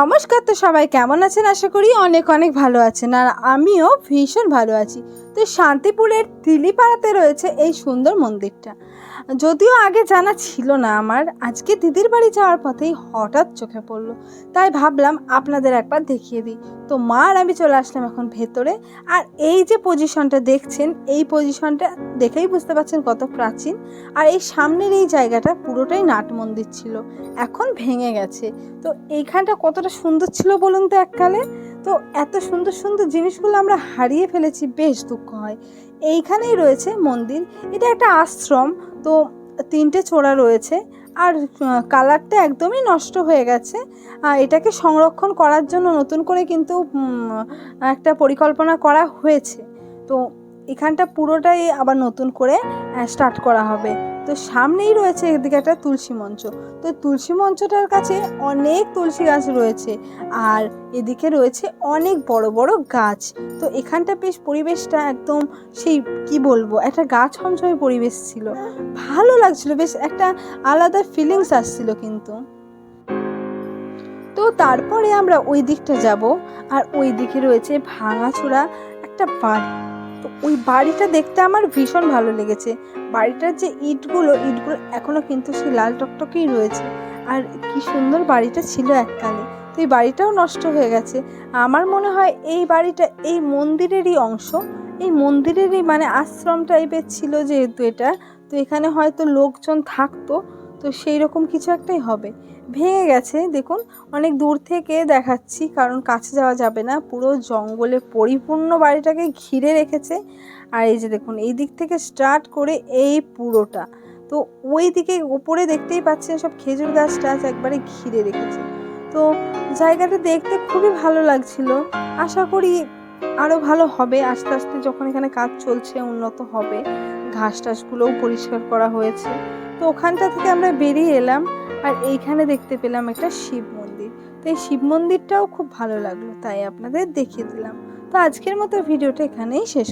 নমস্কার, তো সবাই কেমন আছেন? আশা করি অনেক অনেক ভালো আছেন, আর আমিও ভীষণ ভালো আছি। তো শান্তিপুরের তিলিপাড়াতে রয়েছে এই সুন্দর মন্দিরটা। যদিও আগে জানা ছিল না আমার, আজকে দিদির বাড়ি যাওয়ার পথেই হঠাৎ চোখে পড়ল। তাই ভাবলাম আপনাদের একবার দেখিয়ে দিই। তো মা আর আমি চলে আসলাম এখন ভেতরে, আর এই যে পজিশনটা দেখছেন, এই পজিশনটা দেখেই বুঝতে পারছেন কত প্রাচীন। আর এই সামনের এই জায়গাটা পুরোটাই নাট মন্দির ছিল, এখন ভেঙে গেছে। তো এইখানটা কতটা সুন্দর ছিল বলুন তো এককালে? তো এত সুন্দর সুন্দর জিনিসগুলো আমরা হারিয়ে ফেলেছি, বেশ দুঃখ হয়। এইখানেই রয়েছে মন্দির। এটা একটা আশ্রম, তো তিনটে চোরা রয়েছে। আর কালারটা একদমই নষ্ট হয়ে গেছে। আর এটাকে সংরক্ষণ করার জন্য নতুন করে কিন্তু একটা পরিকল্পনা করা হয়েছে। তো এখানটা পুরোটাই আবার নতুন করে স্টার্ট করা হবে। তো সামনেই রয়েছে এদিকে একটা তুলসী মঞ্চ। তো তুলসী মঞ্চটার কাছে অনেক তুলসী গাছ রয়েছে আর এদিকে রয়েছে অনেক বড় বড় গাছ। তো এখানটা বেশ পরিবেশটা একদম সেই, কি বলব, একটা গাছ ছমছমে পরিবেশ ছিল। ভালো লাগছিল, বেশ একটা আলাদা ফিলিংস আসছিল কিন্তু। তো তারপরে আমরা ওই দিকটা যাব আর ওই দিকে রয়েছে ভাঙাচোরা একটা বাড়ি। তো ওই বাড়িটা দেখতে আমার ভীষণ ভালো লেগেছে। বাড়িটার যে ইটগুলো ইটগুলো এখনও কিন্তু সেই লাল টকটকেই রয়েছে। আর কি সুন্দর বাড়িটা ছিল এককালে। তো এই বাড়িটাও নষ্ট হয়ে গেছে। আমার মনে হয় এই বাড়িটা এই মন্দিরেরই অংশ। এই মন্দিরেরই মানে আশ্রম টাইপের ছিল যেহেতু এটা। তো এখানে হয়তো লোকজন থাকতো। তো সেই রকম কিছু একটাই হবে। ভেঙে গেছে, দেখুন, অনেক দূর থেকে দেখাচ্ছি, কারণ কাছে যাওয়া যাবে না। পুরো জঙ্গলে পরিপূর্ণ বাড়িটাকে ঘিরে রেখেছে। আর এই যে দেখুন, এই দিক থেকে স্টার্ট করে এই পুরোটা। তো ওই দিকে ওপরে দেখতেই পাচ্ছেন, সব খেজুর গাছ টাছ একবারে ঘিরে রেখেছে। তো জায়গাটা দেখতে খুবই ভালো লাগছিল। আশা করি আরও ভালো হবে। আস্তে আস্তে যখন এখানে কাজ চলছে, উন্নত হবে। ঘাস টাসগুলোও পরিষ্কার করা হয়েছে। তো ওখানটা থেকে আমরা বেরিয়ে এলাম আর এইখানে দেখতে পেলাম একটা শিব মন্দির। তো এই শিব মন্দিরটাও খুব ভালো লাগল, তাই আপনাদের দেখিয়ে দিলাম। তো আজকের মতো ভিডিওটা এখানেই শেষ